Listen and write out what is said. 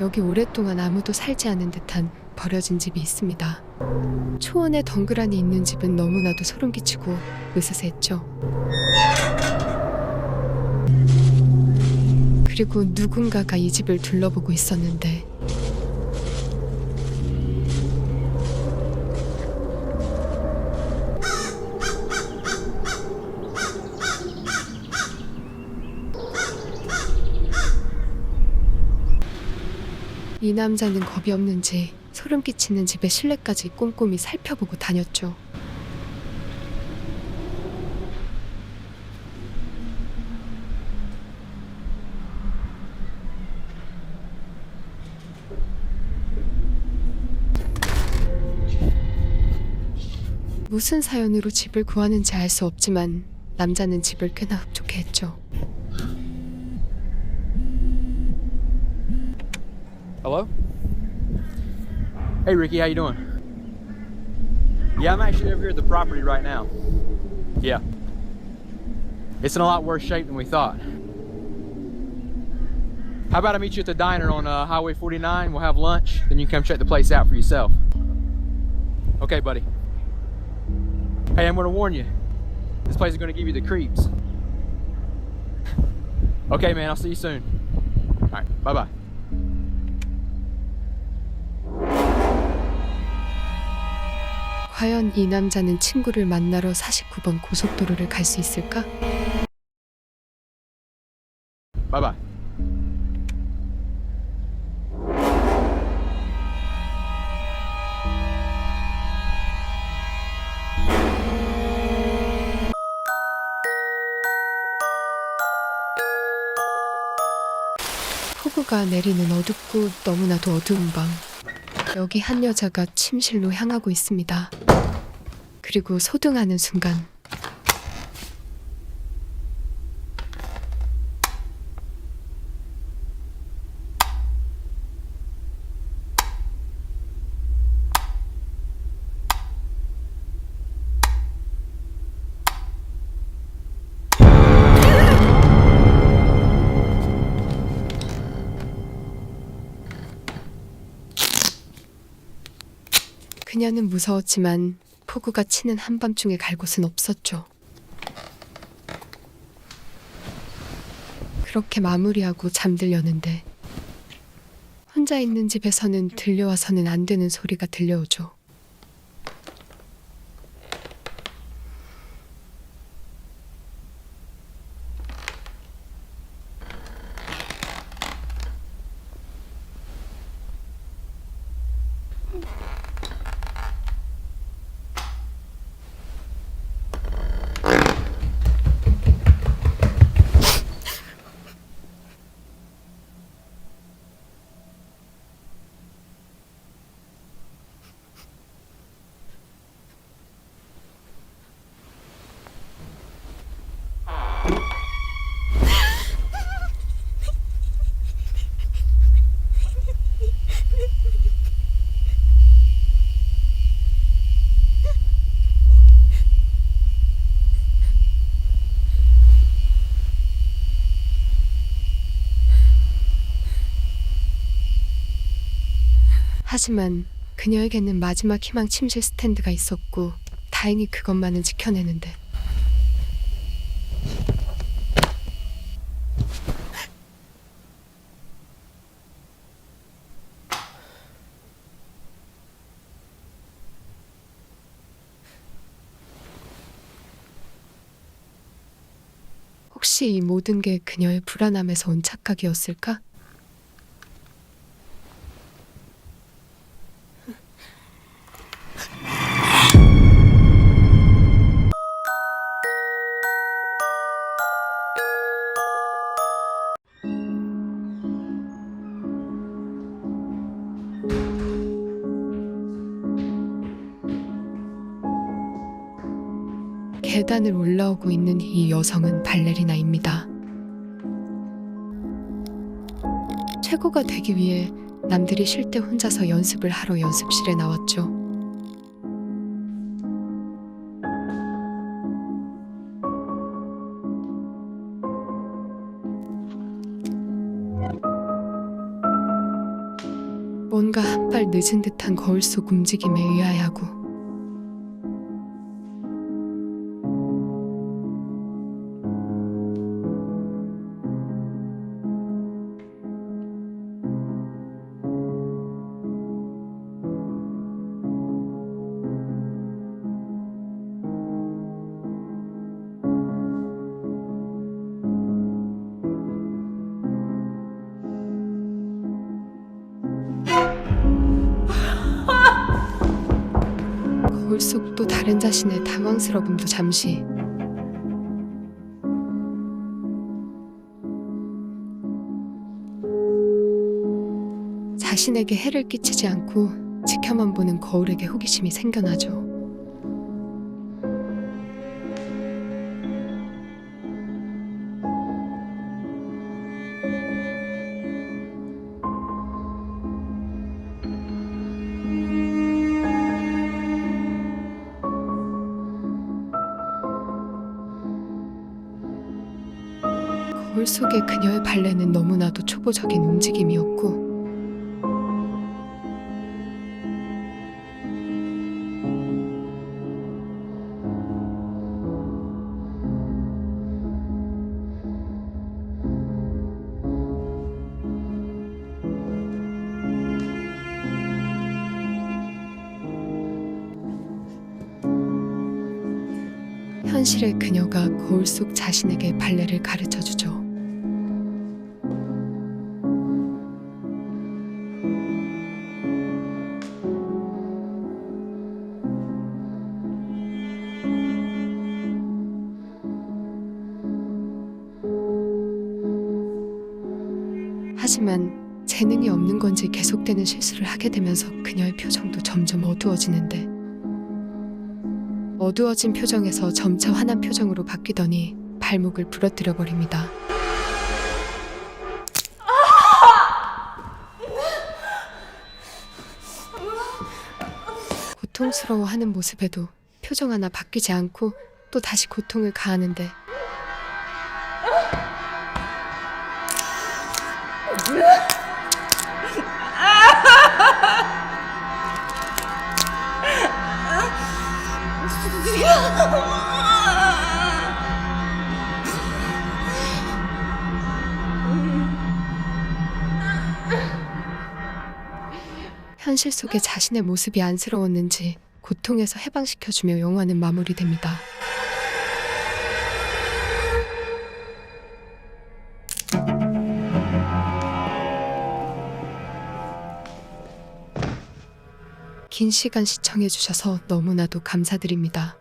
여기 오랫동안 아무도 살지 않은 듯한 버려진 집이 있습니다. 초원에 덩그라니 있는 집은 너무나도 소름 끼치고 으스스했죠. 그리고 누군가가 이 집을 둘러보고 있었는데 이 남자는 겁이 없는지 소름 끼치는 집의 실내까지 꼼꼼히 살펴보고 다녔죠. 무슨 사연으로 집을 구하는지 알 수 없지만 남자는 집을 꽤나 흡족해 했죠. Hello? Hey Ricky, how you doing? Yeah, I'm actually over here at the property right now. Yeah. It's in a lot worse shape than we thought. How about I meet you at the diner on uh, Highway 49? We'll have lunch, then you can come check the place out for yourself. Okay, buddy. Hey, I'm gonna warn you. This place is gonna give you the creeps. okay, man, I'll see you soon. Alright, bye bye. 과연 이 남자는 친구를 만나러 49번 고속도로를 갈 수 있을까? Bye. 폭우가 내리는 어둡고 너무나도 어두운 밤. 여기 한 여자가 침실로 향하고 있습니다. 그리고 소등하는 순간 그녀는 무서웠지만 폭우가 치는 한밤중에 갈 곳은 없었죠. 그렇게 마무리하고 잠들려는데 혼자 있는 집에서는 들려와서는 안 되는 소리가 들려오죠. 하지만 그녀에게는 마지막 희망 침실 스탠드가 있었고 다행히 그것만은 지켜내는데 혹시 이 모든 게 그녀의 불안함에서 온 착각이었을까? 계단을 올라오고 있는 이 여성은 발레리나입니다. 최고가 되기 위해 남들이 쉴 때 혼자서 연습을 하러 연습실에 나왔죠. 발 늦은 듯한 거울 속 움직임에 의아해하고 속또 다른 자신의 당황스러움도 잠시 자신에게 해를 끼치지 않고 지켜만 보는 거울에게 호기심이 생겨나죠. 거울 속의 그녀의 발레는 너무나도 초보적인 움직임이었고 현실의 그녀가 거울 속 자신에게 발레를 가르쳐 주죠. 하지만 재능이 없는 건지 계속되는 실수를 하게 되면서 그녀의 표정도 점점 어두워지는데 어두워진 표정에서 점차 환한 표정으로 바뀌더니 발목을 부러뜨려 버립니다. 고통스러워하는 모습에도 표정 하나 바뀌지 않고 또 다시 고통을 가하는데 현실 속의 자신의 모습이 안쓰러웠는지 고통에서 해방시켜주며 영화는 마무리됩니다. 긴 시간 시청해주셔서 너무나도 감사드립니다.